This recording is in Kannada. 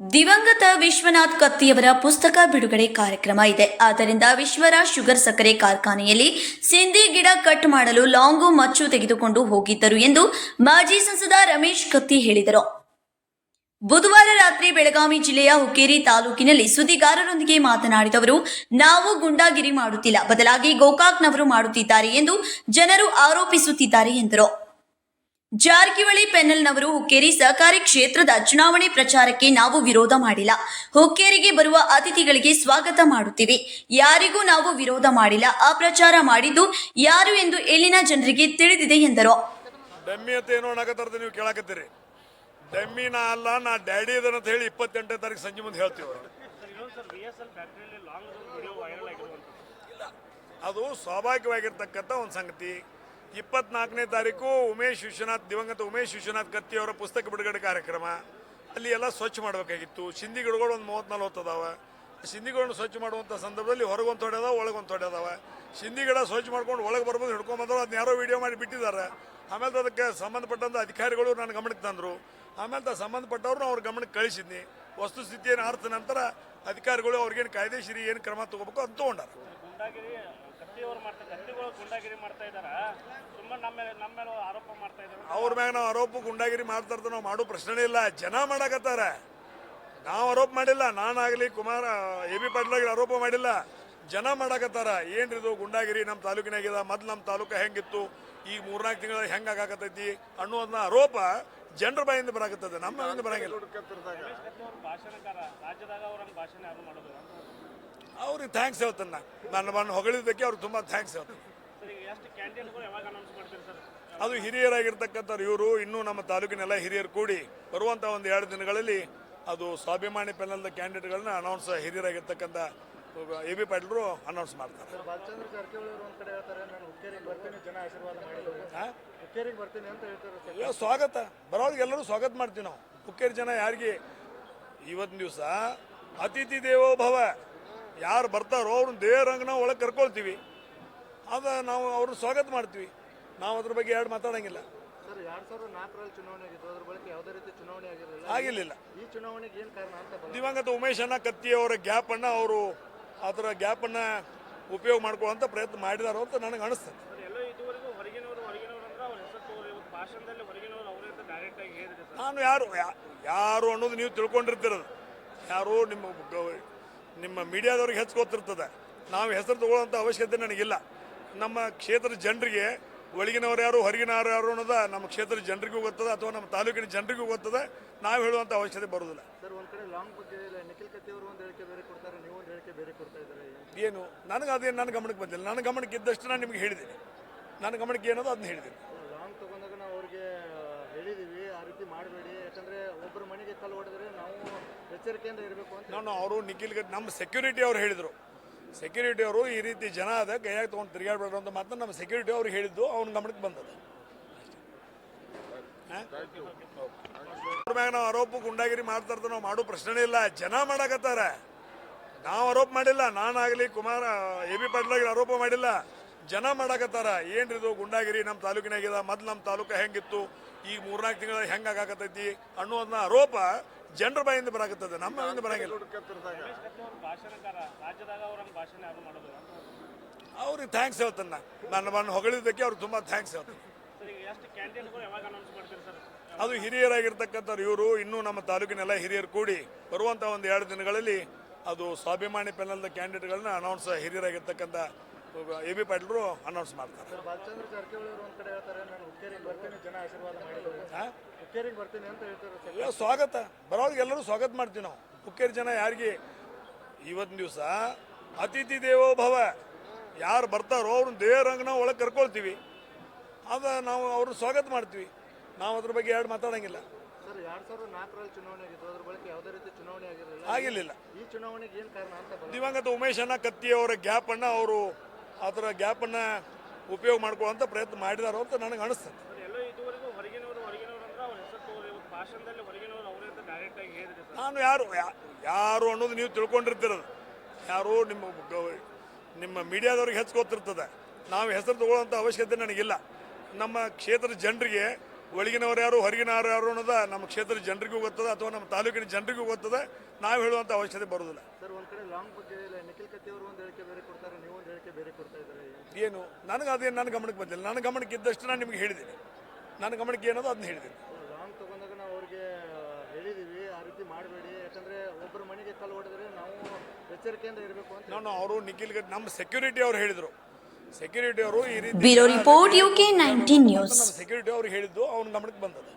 ದಿವಂಗತ ವಿಶ್ವನಾಥ್ ಕತ್ತಿಯವರ ಪುಸ್ತಕ ಬಿಡುಗಡೆ ಕಾರ್ಯಕ್ರಮ ಇದೆ. ಆದ್ದರಿಂದ ವಿಶ್ವರ ಶುಗರ್ ಸಕ್ಕರೆ ಕಾರ್ಖಾನೆಯಲ್ಲಿ ಸಿಂಧಿ ಗಿಡ ಕಟ್ ಮಾಡಲು ಲಾಂಗು ಮಚ್ಚು ತೆಗೆದುಕೊಂಡು ಹೋಗಿದ್ದರು ಎಂದು ಮಾಜಿ ಸಂಸದ ರಮೇಶ್ ಕತ್ತಿ ಹೇಳಿದರು. ಬುಧವಾರ ರಾತ್ರಿ ಬೆಳಗಾವಿ ಜಿಲ್ಲೆಯ ಹುಕ್ಕೇರಿ ತಾಲೂಕಿನಲ್ಲಿ ಸುದ್ದಿಗಾರರೊಂದಿಗೆ ಮಾತನಾಡಿದ ಅವರು, ನಾವು ಗುಂಡಾಗಿರಿ ಮಾಡುತ್ತಿಲ್ಲ, ಬದಲಾಗಿ ಗೋಕಾಕ್ನವರು ಮಾಡುತ್ತಿದ್ದಾರೆ ಎಂದು ಜನರು ಆರೋಪಿಸುತ್ತಿದ್ದಾರೆ ಎಂದರು. ಜಾರಕಿಹೊಳಿ ಪೆನ್ನಲ್ನವರು ಹುಕ್ಕೇರಿ ಸಹಕಾರಿ ಕ್ಷೇತ್ರದ ಚುನಾವಣೆ ಪ್ರಚಾರಕ್ಕೆ ನಾವು ವಿರೋಧ ಮಾಡಿಲ್ಲ. ಹುಕ್ಕೇರಿಗೆ ಬರುವ ಅತಿಥಿಗಳಿಗೆ ಸ್ವಾಗತ ಮಾಡುತ್ತೀವಿ. ಯಾರಿಗೂ ನಾವು ವಿರೋಧ ಮಾಡಿಲ್ಲ. ಅಪ್ರಚಾರ ಮಾಡಿದ್ದು ಯಾರು ಎಂದು ಇಲ್ಲಿನ ಜನರಿಗೆ ತಿಳಿದಿದೆ ಎಂದರು. ಡಮ್ಮಿ ಏನೋ ನೀವು ಕೇಳಾಕತ್ತೀರಿ. ಡಮ್ಮಿ ನಾ ಅಲ್ಲ, ನಾ ಡ್ಯಾಡಿ ಅಂತ ಹೇಳಿ ಇಪ್ಪತ್ತೆಂಟನೇ ತಾರೀಕು ಸಂಜೆ ಮುಂದೆ ಹೇಳ್ತೀವಿ ಅದು ಸ್ವಾಭಾವಿಕವಾಗಿರ್ತಕ್ಕಂಥ ಒಂದು ಸಂಗತಿ. ಇಪ್ಪತ್ನಾಲ್ಕನೇ ತಾರೀಕು ಉಮೇಶ್ ವಿಶ್ವನಾಥ್, ದಿವಂಗತ ಉಮೇಶ್ ವಿಶ್ವನಾಥ್ ಕತ್ತಿ ಅವರ ಪುಸ್ತಕ ಬಿಡುಗಡೆ ಕಾರ್ಯಕ್ರಮ. ಅಲ್ಲಿ ಎಲ್ಲ ಸ್ವಚ್ಛ ಮಾಡಬೇಕಾಗಿತ್ತು. ಸಿಂಧಿ ಗಿಡಗಳು ಒಂದು ಮೂವತ್ತು ನಲ್ವತ್ತು ಅದಾವ. ಸಿಂಧಿಗಳನ್ನು ಸ್ವಚ್ಛ ಮಾಡುವಂಥ ಸಂದರ್ಭದಲ್ಲಿ ಹೊರಗೊಂದು ತೊಡೆ ಅದಾವ, ಒಳಗೊಂದು ತೊಡೆ ಅದಾವ. ಸಿಂಧಿ ಗಿಡ ಸ್ವಚ್ಛ ಮಾಡ್ಕೊಂಡು ಒಳಗೆ ಬರ್ಬೋದು ಹಿಡ್ಕೊಂಬಂದ್ರು ಅದನ್ನ ಯಾರೋ ವಿಡಿಯೋ ಮಾಡಿ ಬಿಟ್ಟಿದ್ದಾರೆ. ಆಮೇಲೆ ಅದಕ್ಕೆ ಸಂಬಂಧಪಟ್ಟಂಥ ಅಧಿಕಾರಿಗಳು ನನ್ನ ಗಮನಕ್ಕೆ ತಂದರು. ಆಮೇಲೆ ಸಂಬಂಧಪಟ್ಟವ್ರನ್ನ ಅವ್ರ ಗಮನಕ್ಕೆ ಕಳಿಸಿದ್ನಿ. ವಸ್ತುಸ್ಥಿತಿಯನ್ನು ಅರ್ಥ ನಂತರ ಅಧಿಕಾರಿಗಳು ಅವ್ರಿಗೇನು ಕಾಯ್ದೆಶೀರಿ ಏನು ಕ್ರಮ ತಗೋಬೇಕು ಅಂತ ತೊಗೊಂಡಾರ. ಗುಂಡಾಗಿರಿ ಕತ್ತಿಯವರು ಮಾಡ್ತಾ ಗುಂಡಾಗಿರಿ ಮಾಡ್ತಾ ಇದಾರ ಸುಮ್ಮನೆ ನಮ್ಮ ಮೇಲೆ ನಮ್ಮ ಮೇಲೆ ಆರೋಪ ಮಾಡ್ತಾ ಇದಾರೆ ಅವ್ರ ಮ್ಯಾಗ ನಾವು ಆರೋಪ ಗುಂಡಾಗಿರಿ ಮಾಡ್ತಾ ನಾವು ಮಾಡೋ ಪ್ರಶ್ನೆ ಇಲ್ಲ. ಜನ ಮಾಡಾಕತ್ತಾರ. ನಾವು ಆರೋಪ ಮಾಡಿಲ್ಲ. ನಾನಾಗಲಿ ಕುಮಾರ ಎ ಬಿ ಪಾಟೀಲ್ ಆರೋಪ ಮಾಡಿಲ್ಲ. ಜನ ಮಾಡಕತ್ತಾರ. ಏನ್ರಿದು ಗುಂಡಾಗಿರಿ? ನಮ್ಮ ತಾಲೂಕಿನಾಗಿದೆ. ಮೊದ್ಲು ನಮ್ಮ ತಾಲೂಕು ಹೆಂಗಿತ್ತು? ಈಗ ಮೂರ್ನಾಲ್ಕು ತಿಂಗಳ ಹೆಂಗ್ ಆಗಾಕತ್ತೈತಿ ಅನ್ನೋದನ್ನ ಆರೋಪ ಜನರ ಬಾಯಿಂದ ಬರಾಕತ್ತದ. ನಮ್ಮ ಬಾಯಿಂದ ಬರಂಗಿಲ್ಲ. ಭಾಷಣಕಾರ. ರಾಜ್ಯದಾಗ ಅವ್ರಂಗೆ ಭಾಷಣ ಯಾರು ಮಾಡೋದು ಅವ್ರಿಗೆ ಥ್ಯಾಂಕ್ಸ್ ಹೇಳ್ತಾನ. ನನ್ನ ಮಣ್ಣು ಹೊಗಳಿದ್ದಕ್ಕೆ ಅವ್ರಿಗೆ ತುಂಬ ಥ್ಯಾಂಕ್ಸ್ ಹೇಳ್ತಾನೆ. ಸರ್ ಈಗ ಎಷ್ಟು ಕ್ಯಾಂಡಿಡೇಟ್ಗಳು ಯಾವಾಗ ಅನೌನ್ಸ್ ಮಾಡ್ತೀರಿ ಸರ್? ಅದು ಹಿರಿಯರಾಗಿರ್ತಕ್ಕಂಥವ್ರು ಇವರು ಇನ್ನೂ ನಮ್ಮ ತಾಲೂಕಿನೆಲ್ಲ ಹಿರಿಯರು ಕೂಡಿ ಬರುವಂಥ ಒಂದು ಎರಡು ದಿನಗಳಲ್ಲಿ ಅದು ಸ್ವಾಭಿಮಾನಿ ಪೆನಲ್ದ ಕ್ಯಾಂಡಿಡೇಟ್ಗಳನ್ನ ಅನೌನ್ಸ್ ಹಿರಿಯರಾಗಿರ್ತಕ್ಕಂಥ ಎ ಬಿ ಪಾಟೀಲ್ರು ಅನೌನ್ಸ್ ಮಾಡ್ತಾರೆ. ಬಾಲಚಂದ್ರ ಜಾರಕಿಹೊಳಿ ಅವರು ಕಡೆ ಹೇಳ್ತಾರೆ ನಾನು ಹುಕ್ಕೇರಿಗೆ ಬರ್ತೀನಿ ಜನ ಆಶೀರ್ವಾದ ಮಾಡಿದ್ರು ಹಾ? ಹುಕ್ಕೇರಿಗೆ ಬರ್ತೀನಿ ಅಂತ ಹೇಳ್ತಾರೆ ಸರ್. ಇಲ್ಲ ಸ್ವಾಗತ. ಬರೋರಿಗೆ ಎಲ್ಲರೂ ಸ್ವಾಗತ ಮಾಡ್ತೀವಿ ನಾವು. ಹುಕ್ಕೇರಿ ಜನ ಯಾರಿಗೆ? ಇವತ್ತಿನ ದಿವಸ ಅತಿಥಿ ದೇವೋ ಭವ ಯಾರು ಬರ್ತಾರೋ ಅವ್ರನ್ನ ದೇವರಂಗ ನಾವು ಒಳಗೆ ಕರ್ಕೊಳ್ತೀವಿ. ಅದ ನಾವು ಅವ್ರನ್ನ ಸ್ವಾಗತ ಮಾಡ್ತೀವಿ. ನಾವು ಅದ್ರ ಬಗ್ಗೆ ಎರಡು ಮಾತಾಡಂಗಿಲ್ಲ. ಸರ್ ಎರಡ್ ಸಾವಿರದ ನಾಲ್ಕರಲ್ಲಿ ಚುನಾವಣೆ ಆಗಿತ್ತು. ಅದ್ರ ಬಳಿಕ ಯಾವುದೇ ರೀತಿ ಚುನಾವಣೆ ಆಗಿರಲಿಲ್ಲ. ಆಗಿರಲಿಲ್ಲ. ಈ ಚುನಾವಣೆಗೆ ಏನ್ ಕಾರಣ ಅಂತ ದಿವಂಗತ ಉಮೇಶ್ ಅಣ್ಣ ಕತ್ತಿ ಅವರ ಗ್ಯಾಪನ್ನು ಅವರು ಅದರ ಗ್ಯಾಪನ್ನು ಉಪಯೋಗ ಮಾಡ್ಕೊಳ್ಳುವಂಥ ಪ್ರಯತ್ನ ಮಾಡಿದಾರೋ ಅಂತ ನನಗೆ ಅನಿಸ್ತದೆ. ಸರ್ ಎಲ್ಲೋ ಇದುವರೆಗೂ ಹೊರಗಿನವರು ಹೊರಗಿನವರು ಅಂದ್ರೆ ಅವ್ರ ಹೆಸರು ತಗೋರಿ ಇವತ್ತು ಭಾಷಣದಲ್ಲಿ ಹೊರಗಿನವರು ಅವರೇ ಅಂತ ಡೈರೆಕ್ಟ್ ಆಗಿ ಹೇಳಿದ್ರೆ ಸರ್. ನಾನು ಯಾರು ಯಾ- ಯಾರು ಅನ್ನೋದು ನೀವು ತಿಳ್ಕೊಂಡಿರ್ತಿರೋದು. ಯಾರು ನಿಮ್ಮ ಗ- ನಿಮ್ಮ ಮೀಡಿಯಾದವ್ರಿಗೆ ಹೆಚ್ಚು ಗೊತ್ತಿರ್ತದೆ ನಾವು ಹೆಸರು ತಗೊಳ್ಳೋಂಥ ಅವಶ್ಯಕತೆ ನನಗಿಲ್ಲ. ನಮ್ಮ ಕ್ಷೇತ್ರದ ಜನರಿಗೆ ಒಳಗಿನವ್ರು ಯಾರು ಹೊರಗಿನವ್ರು ಯಾರು ಅನ್ನೋದ ನಮ್ಮ ಕ್ಷೇತ್ರದ ಜನರಿಗೂ ಗೊತ್ತದೆ ಅಥವಾ ನಮ್ಮ ತಾಲೂಕಿನ ಜನರಿಗೂ ಗೊತ್ತದೆ. ನಾವು ಹೇಳುವಂಥ ಅವಶ್ಯಕತೆ ಬರೋದಿಲ್ಲ ಏನು? ನನಗೆ ಅದೇನು ನನ್ನ ಗಮನಕ್ಕೆ ಬಂದಿಲ್ಲ. ನನ್ನ ಗಮನಕ್ಕೆ ಇದ್ದಷ್ಟು ನಾನು ನಿಮಗೆ ಹೇಳಿದ್ದೀನಿ. ನನ್ನ ಗಮನಕ್ಕೆ ಏನೋ ಅದನ್ನ ಹೇಳಿದ್ದೀನಿ. ರೀತಿ ಮಾಡಬೇಡಿ. ಯಾಕಂದ್ರೆ ಒಬ್ಬರ ಮನೆಗೆ ಕಲ್ಲು ಹೊಡೆದ್ರೆ ನಾವು ಎಚ್ಚರಿಕೆಯಿಂದ ಇರಬೇಕು ಅಂತ ನಾನು ಅವರು ನಿಖಿಲ್ ಗಡ್ ನಮ್ಮ ಸೆಕ್ಯೂರಿಟಿ ಅವ್ರು ಹೇಳಿದರು. ಸೆಕ್ಯೂರಿಟಿ ಅವರು ಈ ರೀತಿ ಜನ ಅದ, ಕೈಯಾಗ ತೊಗೊಂಡು ತಿರುಗಾಡ್ಬೇಡ್ರು ಅಂತ ಮಾತ್ರ ನಮ್ಮ ಸೆಕ್ಯೂರಿಟಿ ಅವ್ರು ಹೇಳಿದ್ದು, ಅವ್ನ ಗಮನಕ್ಕೆ ಬಂದದ? ಅವ್ರ ಮ್ಯಾಗ ನಾವು ಆರೋಪ ಗುಂಡಾಗಿರಿ ಮಾಡ್ತಾ ಇರ್ತೀವಿ, ನಾವು ಮಾಡೋ ಪ್ರಶ್ನೆ ಇಲ್ಲ. ಜನ ಮಾಡಕತ್ತಾರ. ನಾವು ಆರೋಪ ಮಾಡಿಲ್ಲ. ನಾನಾಗಲಿ ಕುಮಾರ, ಎ ಬಿ ಪಾಟೀಲ್ ಆರೋಪ ಮಾಡಿಲ್ಲ. ಜನ ಮಾಡಕತ್ತಾರ. ಏನ್ರಿದು ಗುಂಡಾಗಿರಿ ನಮ್ಮ ತಾಲೂಕಿನಾಗಿದ ಮೊದ್ಲು ನಮ್ಮ ತಾಲೂಕು ಹೆಂಗಿತ್ತು? ಈಗ ಮೂರ್ನಾಲ್ಕು ತಿಂಗಳ ಹೆಂಗೆ ಆಗಾಕತ್ತೈತಿ ಅನ್ನೋದನ್ನ ಆರೋಪ ಜನರ ಬಾಯಿಂದ ಬರಾಕತ್ತದ. ನಮ್ಮ ಬರಂಗಿಲ್ಲ. ಅವ್ರಂಗೆ ಥ್ಯಾಂಕ್ಸ್ ಹೇಳ್ತಾನ. ನನ್ನ ಮಣ್ಣು ಹೊಗಳಿದ್ದಕ್ಕೆ ಅವ್ರಿಗೆ ತುಂಬ ಥ್ಯಾಂಕ್ಸ್ ಹೇಳ್ತಾನೆ ಅದು ಹಿರಿಯರಾಗಿರ್ತಕ್ಕಂಥವ್ರು ಇವರು, ಇನ್ನೂ ನಮ್ಮ ತಾಲೂಕಿನೆಲ್ಲ ಹಿರಿಯರು ಕೂಡಿ ಬರುವಂಥ ಒಂದು ಎರಡು ದಿನಗಳಲ್ಲಿ ಅದು ಸ್ವಾಭಿಮಾನಿ ಪೆನಲ್ದ ಕ್ಯಾಂಡಿಡೇಟ್ಗಳನ್ನ ಅನೌನ್ಸ್ ಹಿರಿಯರಾಗಿರ್ತಕ್ಕಂಥ ಎ ಬಿ ಪಾಟೀಲ್ರು ಅನೌನ್ಸ್ ಮಾಡ್ತಾರೆ. ಸರ್ ಬಾಲಚಂದ್ರ ಜಾರಕಿಹೊಳಿ ಅವರು ಒಂದ್ ಕಡೆ ಹೇಳ್ತಾರೆ ನಾನು ಹುಕ್ಕೇರಿಗೆ ಬರ್ತೀನಿ ಜನ ಆಶೀರ್ವಾದ ಮಾಡಿದ್ರು ಹಾ? ಹುಕ್ಕೇರಿಗೆ ಬರ್ತೀನಿ ಅಂತ ಹೇಳ್ತಾರೆ ಸರ್. ಇಲ್ಲ ಸ್ವಾಗತ. ಬರೋರಿಗೆ ಎಲ್ಲರೂ ಸ್ವಾಗತ ಮಾಡ್ತೀವಿ ನಾವು. ಹುಕ್ಕೇರಿ ಜನ ಯಾರಿಗೆ? ಇವತ್ತಿನ ದಿವಸ ಅತಿಥಿ ದೇವೋ ಭವ ಯಾರು ಬರ್ತಾರೋ ಅವ್ರನ್ನ ದೇವರಂಗ ನಾವು ಒಳಗೆ ಕರ್ಕೊಳ್ತೀವಿ. ಅದ ನಾವು ಅವ್ರನ್ನ ಸ್ವಾಗತ ಮಾಡ್ತೀವಿ. ನಾವು ಅದ್ರ ಬಗ್ಗೆ ಎರಡು ಮಾತಾಡಂಗಿಲ್ಲ. ಸರ್ ಎರಡ್ ಸಾವಿರದ ನಾಲ್ಕರಲ್ಲಿ ಚುನಾವಣೆ ಆಗಿತ್ತು. ಅದ್ರ ಬಳಿಕ ಯಾವುದೇ ರೀತಿ ಚುನಾವಣೆ ಆಗಿರಲಿಲ್ಲ. ಆಗಿರಲಿಲ್ಲ. ಈ ಚುನಾವಣೆಗೆ ಏನ್ ಕಾರಣ ಅಂತ ದಿವಂಗತ ಉಮೇಶ್ ಅಣ್ಣ ಕತ್ತಿ ಅವರ ಗ್ಯಾಪನ್ನು ಅವರು ಅದರ ಗ್ಯಾಪನ್ನು ಉಪಯೋಗ ಮಾಡ್ಕೊಳ್ಳುವಂಥ ಪ್ರಯತ್ನ ಮಾಡಿದಾರೋ ಅಂತ ನನಗೆ ಅನಿಸ್ತದೆ. ನಾನು ಯಾರು ಯಾರು ಅನ್ನೋದು ನೀವು ತಿಳ್ಕೊಂಡಿರ್ತಿರೋದು. ಯಾರು ನಿಮ್ಮ ನಿಮ್ಮ ಮೀಡಿಯಾದವ್ರಿಗೆ ಹೆಚ್ಚು ಗೊತ್ತಿರ್ತದೆ ನಾವು ಹೆಸರು ತಗೊಳ್ಳೋಂಥ ಅವಶ್ಯಕತೆ ನನಗಿಲ್ಲ. ನಮ್ಮ ಕ್ಷೇತ್ರದ ಜನರಿಗೆ ಒಳಗಿನವ್ರು ಯಾರು ಹೊರಗಿನವ್ರು ಯಾರು ಅನ್ನೋದ ನಮ್ಮ ಕ್ಷೇತ್ರದ ಜನರಿಗೂ ಗೊತ್ತದೆ ಅಥವಾ ನಮ್ಮ ತಾಲೂಕಿನ ಜನರಿಗೂ ಗೊತ್ತದೆ. ನಾವು ಹೇಳುವಂಥ ಅವಶ್ಯಕತೆ ಬರೋದಿಲ್ಲ ಸರ್ ಒಂದ್ ಕಡೆ ಲಾಂಗ್ ಬಗ್ಗೆ ಇಲ್ಲ ನಿಖಿಲ್ ಕತ್ತಿ ಅವರು ಒಂದು ಹೇಳಿಕೆ ಬೇರೆ ಕೊಡ್ತಾರೆ ನೀವು ಒಂದು ಹೇಳಿಕೆ ಬೇರೆ ಕೊಡ್ತಾ ಇದ್ದಾರೆ ಏನು? ನನಗೆ ಅದೇನು ನನ್ನ ಗಮನಕ್ಕೆ ಬಂದಿಲ್ಲ. ನನ್ನ ಗಮನಕ್ಕೆ ಇದ್ದಷ್ಟು ನಾನು ನಿಮಗೆ ಹೇಳಿದ್ದೀನಿ. ನನ್ನ ಗಮನಕ್ಕೆ ಏನೋ ಅದನ್ನ ಹೇಳಿದ್ದೀನಿ. ಲಾಂಗ್ ತಗೊಂಡಾಗ ನಾವು ಅವ್ರಿಗೆ ಹೇಳಿದೀವಿ ಆ ರೀತಿ ಮಾಡಬೇಡಿ. ಯಾಕಂದ್ರೆ ಒಬ್ಬರ ಮನೆಗೆ ಕಲ್ಲು ಹೊಡೆದ್ರೆ ನಾವು ಎಚ್ಚರಿಕೆಯಿಂದ ಇರಬೇಕು ಅಂತ ನಾನು ಅವರು ನಿಖಿಲ್ ನಮ್ಮ ಸೆಕ್ಯೂರಿಟಿ ಅವ್ರು ಹೇಳಿದರು. ಸೆಕ್ಯೂರಿಟಿ ಅವರು ಈ ರೀತಿ bureau report UK nineteen news security ಅವ್ರು ಹೇಳಿದ್ದು ಅವ್ನ ಗಮನಕ್ಕೆ ಬಂದದ್ದು.